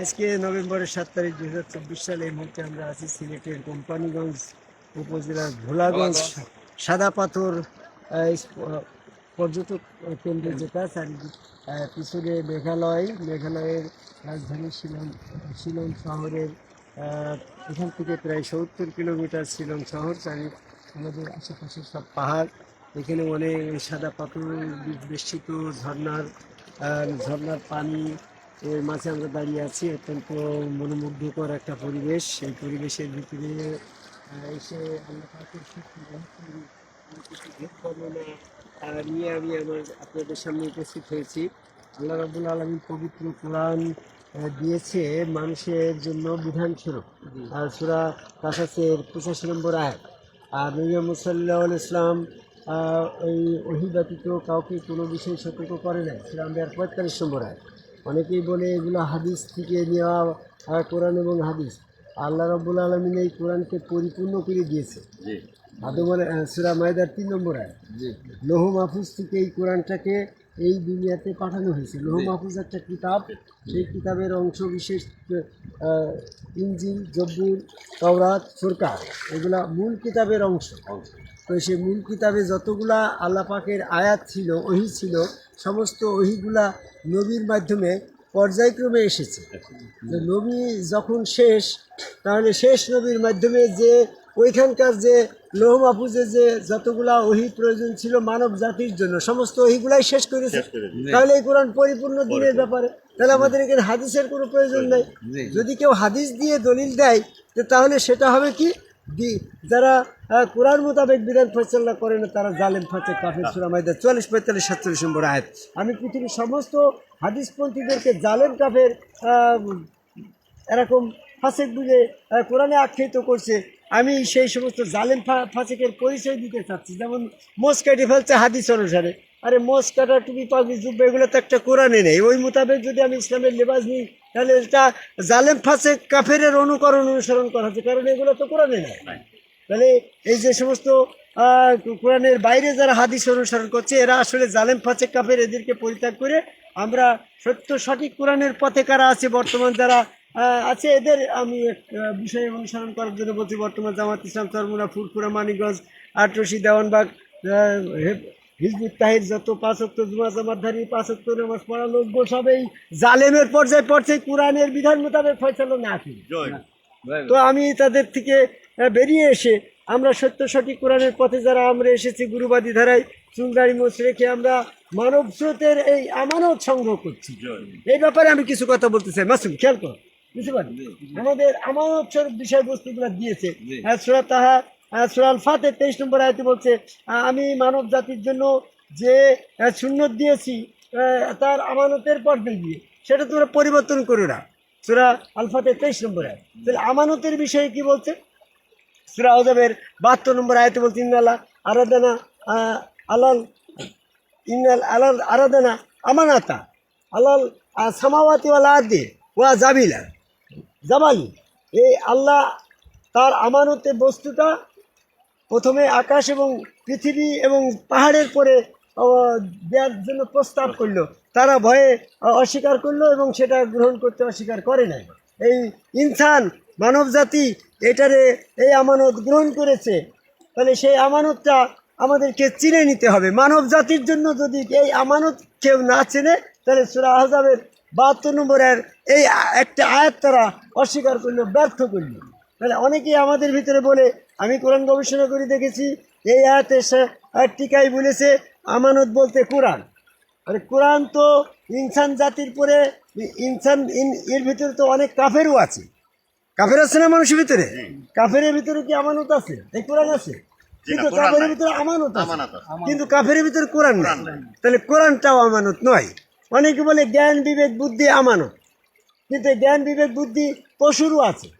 আজকে নভেম্বরের সাত তারিখ দুই হাজার চব্বিশ সালে এই মুহূর্তে আমরা আছি সিলেটের কোম্পানিগঞ্জ উপজেলার ভোলাগঞ্জ সাদা পাথর পর্যটক কেন্দ্র যেটা চারিদিক পিছনে মেঘালয় মেঘালয়ের রাজধানী শিলং শিলং শহরের এখান থেকে প্রায় সত্তর কিলোমিটার শিলং শহর চারি আমাদের আশেপাশে সব পাহাড়। এখানে অনেক সাদা পাথর বেষ্টিত ঝর্নার ঝর্নার পানি এর মাঝে আমরা দাঁড়িয়ে আছি অত্যন্ত মনোমুগ্ধকর একটা পরিবেশ। সেই পরিবেশের ভিতরে এসে ভেদ বর্ণনা নিয়ে আমি আমার আপনাদের সামনে উপস্থিত হয়েছি। আল্লাহ রাবুল আলমী পবিত্র কোরআন দিয়েছে মানুষের জন্য বিধান স্বরূপ। আর সুরা কাসাসের পঁচাশি নম্বর আয়াত, আর নবী মুসাল্লাহ ইসলাম এই ওহি কাউকে কোনো বিষয়ে সতর্ক করে নাই। সুরা আম্বিয়ার পঁয়তাল্লিশ নম্বর আয়াত অনেকেই বলে এগুলো হাদিস থেকে নেওয়া কোরআন এবং হাদিস। আল্লাহ রব্বুল আলমিন এই কোরআনকে পরিপূর্ণ করে দিয়েছে। আদমের সুরা মায়দার তিন নম্বর আয় লৌহ মাহফুজ থেকে এই কোরআনটাকে এই দুনিয়াতে পাঠানো হয়েছে। লৌহ মাহফুজ একটা কিতাব। সেই কিতাবের অংশ বিশেষ ইঞ্জিল জব্বুর তওরাত ফুরকান। এগুলা মূল কিতাবের অংশ। তো সেই মূল কিতাবে যতগুলা আল্লাহ পাকের আয়াত ছিল ওহি ছিল সমস্ত ওহিগুলা নবীর মাধ্যমে পর্যায়ক্রমে এসেছে। যে নবী যখন শেষ তাহলে শেষ নবীর মাধ্যমে যে ওইখানকার যে লৌহ মাহফুজে যে যতগুলা ওহি প্রয়োজন ছিল মানব জাতির জন্য সমস্ত ওহিগুলাই শেষ করেছে। তাহলে এই কোরআন পরিপূর্ণ দিনের ব্যাপারে। তাহলে আমাদের এখানে হাদিসের কোনো প্রয়োজন নেই। যদি কেউ হাদিস দিয়ে দলিল দেয় তো তাহলে সেটা হবে কি? দি যারা কোরআন মোতাবেক বিধান ফয়সলা করে না তারা জালেম ফাঁচে কাফের সুরামাইদা চল্লিশ পঁয়তাল্লিশ সাতচল্লিশ নম্বর আয়াত। আমি পৃথিবীর সমস্ত হাদিসপন্থীদেরকে জালেম কাফের এরকম ফাসেক বুঝে কোরআনে আখ্যায়িত করছে আমি সেই সমস্ত জালেম ফা- ফাসেকের পরিচয় দিতে চাচ্ছি। যেমন মোষ কেটে ফেলছে হাদিস অনুসারে। আরে মোষ কাটা টুপি পাগড়ি জুব্বা এগুলো তো একটা কোরআনে নেই। ওই মোতাবেক যদি আমি ইসলামের লেবাস নিই তাহলে এটা জালেম ফাসেক কাফের অনুকরণ অনুসরণ করা হচ্ছে কারণ এগুলো তো কোরআনে নেই। তাহলে এই যে সমস্ত কোরআনের বাইরে যারা হাদিস অনুসরণ করছে এরা আসলে জালেম ফাঁচে কাফের এদেরকে পরিত্যাগ করে আমরা সত্য সঠিক কোরআনের পথে কারা আছে বর্তমান যারা আছে এদের আমি এক বিষয় অনুসরণ করার জন্য বলছি বর্তমান জামাত ইসলাম চরমুনা ফুরফুরা মানিকগঞ্জ আটরশি দেওয়ানবাগ হে- হিজবুত তাহির যত পাঁচক্ত জুমা জামাতধারী পাঁচক্ত নামাজ পড়া লোক সব এই জালেমের পর্যায়ে পড়ছে কোরআনের বিধান মোতাবেক ফয়সালা না কি তো আমি তাদের থেকে বেরিয়ে এসে আমরা সত্য সঠিক কোরআনের পথে যারা আমরা এসেছি গুরুবাদী ধারায় চুলদারি মোচ রেখে আমরা মানব স্রোতের এই আমানত সংগ্রহ করছি। এই ব্যাপারে আমি কিছু কথা বলতে চাই। মাসুম খেয়াল কর। বুঝতে পারি আমাদের আমানত স্বরূপ বিষয়বস্তুগুলো দিয়েছে। জি। তাহা সুরাল ফাতে তেইশ নম্বর আয়তে বলছে আমি মানব জাতির জন্য যে সুন্নত দিয়েছি তার আমানতের পর্দে দিয়ে সেটা তোমরা পরিবর্তন করো না। সুরা আলফাতে তেইশ নম্বর আয় তাহলে আমানতের বিষয়ে কি বলছে? সুরা আজাবের বাহাত্তর নম্বর আয়তে বলছে ইন্নাল্লাহ আরাদানা আহ, আলাল ইন্নাল আলাল আরাদানা আমানাতা আলাল সামাওয়াতি ওয়াল আরদি ওয়া জাবিলা। জাবালি এই আল্লাহ তার আমানতে বস্তুটা প্রথমে আকাশ এবং পৃথিবী এবং পাহাড়ের পরে দেওয়ার জন্য প্রস্তাব করল। তারা ভয়ে অস্বীকার করল এবং সেটা গ্রহণ করতে অস্বীকার করে নাই। এই ইনসান মানব জাতি এটারে এই আমানত গ্রহণ করেছে। তাহলে সেই আমানতটা আমাদেরকে চিনে নিতে হবে। মানব জাতির জন্য যদি এই আমানত কেউ না চেনে, তাহলে সুরা আহজাবের বাহাত্তর নম্বরের এই একটা আয়াত তারা অস্বীকার করল, ব্যর্থ করল। তাহলে অনেকেই আমাদের ভিতরে বলে আমি কোরআন গবেষণা করে দেখেছি এই আয়াতে টিকাই বলেছে আমানত বলতে কোরআন। আরে কোরআন তো ইনসান জাতির পরে ইনসান ইন- এর ভিতরে তো অনেক কাফেরও আছে। কাফের আছে না মানুষের ভিতরে? কাফেরের ভিতরে কি আমানত আছে? এই কোরআন আছে। কিন্তু নাই। ভিতরে আমানত আছে। আমানত কিন্তু কাফের ভিতরে কোরআন নাই। তাহলে কোরআনটাও আমানত নয়। অনেকে বলে জ্ঞান বিবেক বুদ্ধি আমানত। কিন্তু জ্ঞান বিবেক বুদ্ধি পশুরও আছে।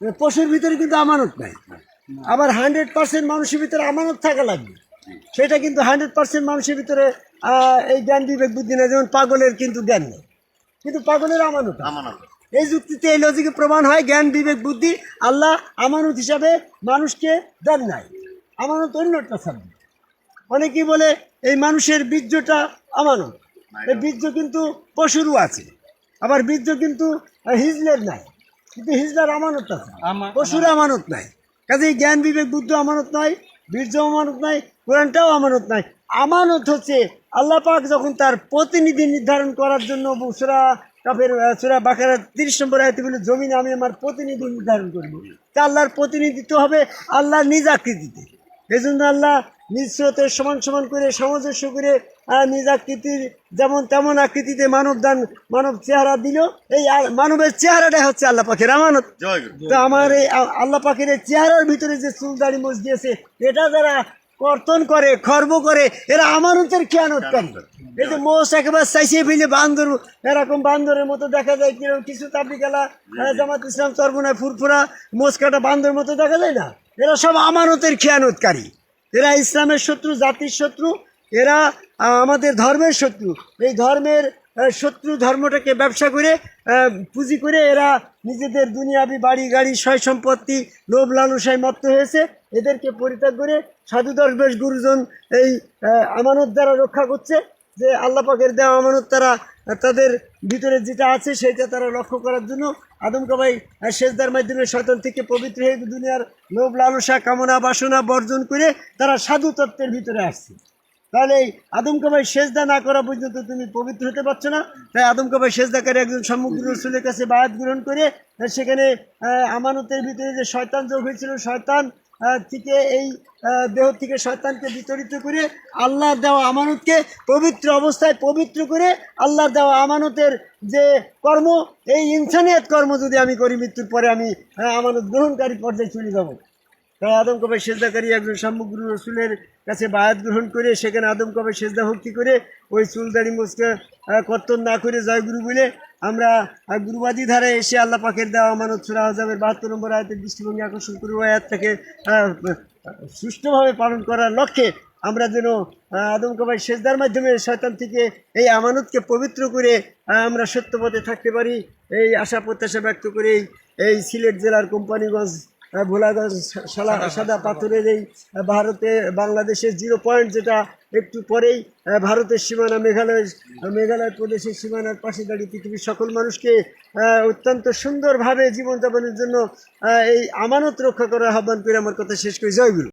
পশুর ভিতরে কিন্তু আমানত নাই। আবার হান্ড্রেড পার্সেন্ট মানুষের ভিতরে আমানত থাকা লাগবে। সেটা কিন্তু হান্ড্রেড পার্সেন্ট মানুষের ভিতরে এই জ্ঞান বিবেক বুদ্ধি নেই যেমন পাগলের কিন্তু জ্ঞান নেই। কিন্তু পাগলের আমানত আমানত এই যুক্তিতে এই লজিকে প্রমাণ হয় জ্ঞান বিবেক বুদ্ধি আল্লাহ আমানত হিসাবে মানুষকে দেন নাই। আমানত অন্য একটা সাবজেক্ট অনেকেই বলে এই মানুষের বীর্যটা আমানত। এই বীর্য কিন্তু পশুরও আছে। আবার বীর্য কিন্তু হিজলের নাই। কিন্তু হিজলার আমানত আছে পশুর আমানত নাই। কাজেই জ্ঞান বিবেক বুদ্ধ আমানত নাই বীর্য আমানত নাই কোরআনটাও আমানত নাই। আমানত হচ্ছে আল্লাহ পাক যখন তার প্রতিনিধি নির্ধারণ করার জন্য সুরা কাপের সুরা বাকারা তিরিশ নম্বর আয়তে বলে জমিনে আমি আমার প্রতিনিধি নির্ধারণ করব। তা আল্লাহর প্রতিনিধিত্ব হবে আল্লাহর নিজ আকৃতিতে। এই জন্য আল্লাহ নিজ স্রোতে সমান সমান করে সামঞ্জস্য করে নিজ আকৃতির যেমন তেমন আকৃতিতে মানব দান মানব চেহারা দিল এই মানবের চেহারাটা হচ্ছে আল্লাহ পাখির আমানত। তো আমার এই আল্লাহ পাখির এই চেহারার ভিতরে যে চুল দাড়ি মোজ দিয়েছে এটা যারা কর্তন করে খর্ব করে এরা আমানতের খেয়ানতকারী এই যে মোষ একেবারে চাইছে ফেলে বান্দর এরকম বান্দরের মতো দেখা যায় কীরকম কিছু তাবলিকালা জামাত ইসলাম চরমনায় ফুরফুরা মোষ কাটা বান্দর মতো দেখা যায় না। এরা সব আমানতের খেয়ানতকারী। এরা ইসলামের শত্রু জাতির শত্রু এরা আমাদের ধর্মের শত্রু। এই ধর্মের শত্রু ধর্মটাকে ব্যবসা করে পুঁজি করে এরা নিজেদের দুনিয়াবি বাড়ি, গাড়ি, সয় সম্পত্তি, লোভ লালসায় মত্ত হয়েছে। এদেরকে পরিত্যাগ করে সাধু দরবেশ গুরুজন এই আমানত দ্বারা রক্ষা করছে যে আল্লাহ পাকের দেওয়া আমানত তারা তাদের ভিতরে যেটা আছে সেটা তারা লক্ষ্য করার জন্য আদম কাবাই সেজদার মাধ্যমে শয়তান থেকে পবিত্র হয়ে দুনিয়ার লোভ লালসা কামনা বাসনা বর্জন করে তারা সাধু তত্ত্বের ভিতরে আসছে। তাহলে এই আদম কাবাই সেজদা না করা পর্যন্ত তুমি পবিত্র হতে পারছ না। তাই আদম কাবাই একজন সমগ্র রসুলের কাছে বায়াত গ্রহণ করে সেখানে আমানতের ভিতরে যে শয়তান যোগ হয়েছিল শয়তান থেকে এই দেহ থেকে শয়তানকে বিতরিত করে আল্লাহ দেওয়া আমানতকে পবিত্র অবস্থায় পবিত্র করে আল্লাহর দেওয়া আমানতের যে কর্ম, এই ইনসানিয়াত কর্ম যদি আমি করি, মৃত্যুর পরে আমি আমানত গ্রহণকারী পর্যায়ে চলে যাব। তাই আদম কবে সেজদাকারী একজন সামগ্রী রসুলের কাছে বায়াত গ্রহণ করে, সেখানে আদম কবে সেজদা ভক্তি করে, ওই চুলদারি মুসকে কর্তন না করে জয়গুরু বলে আমরা গুরুবাদী ধারায় এসে আল্লাহ পাকের দেওয়া আমানত সুরা হজাবের বাহাত্তর নম্বর আয়াতের দৃষ্টিভঙ্গি আকর্ষণ করে ওই আয়াতটাকে সুষ্ঠুভাবে পালন করার লক্ষ্যে আমরা যেন আদম কবাই সেজদার মাধ্যমে শয়তান থেকে এই আমানতকে পবিত্র করে আমরা সত্যপথে থাকতে পারি। এই আশা প্রত্যাশা ব্যক্ত করে এই- সিলেট জেলার কোম্পানিগঞ্জ সালা সাদা পাথরের এই ভারতে বাংলাদেশের জিরো পয়েন্ট যেটা একটু পরেই ভারতের সীমানা মেঘালয় মেঘালয় প্রদেশের সীমানার পাশে দাঁড়িয়ে পৃথিবীর সকল মানুষকে অত্যন্ত সুন্দরভাবে জীবনযাপনের জন্য এই আমানত রক্ষা করার আহ্বান করে আমার কথা শেষ করি। জয়গুরু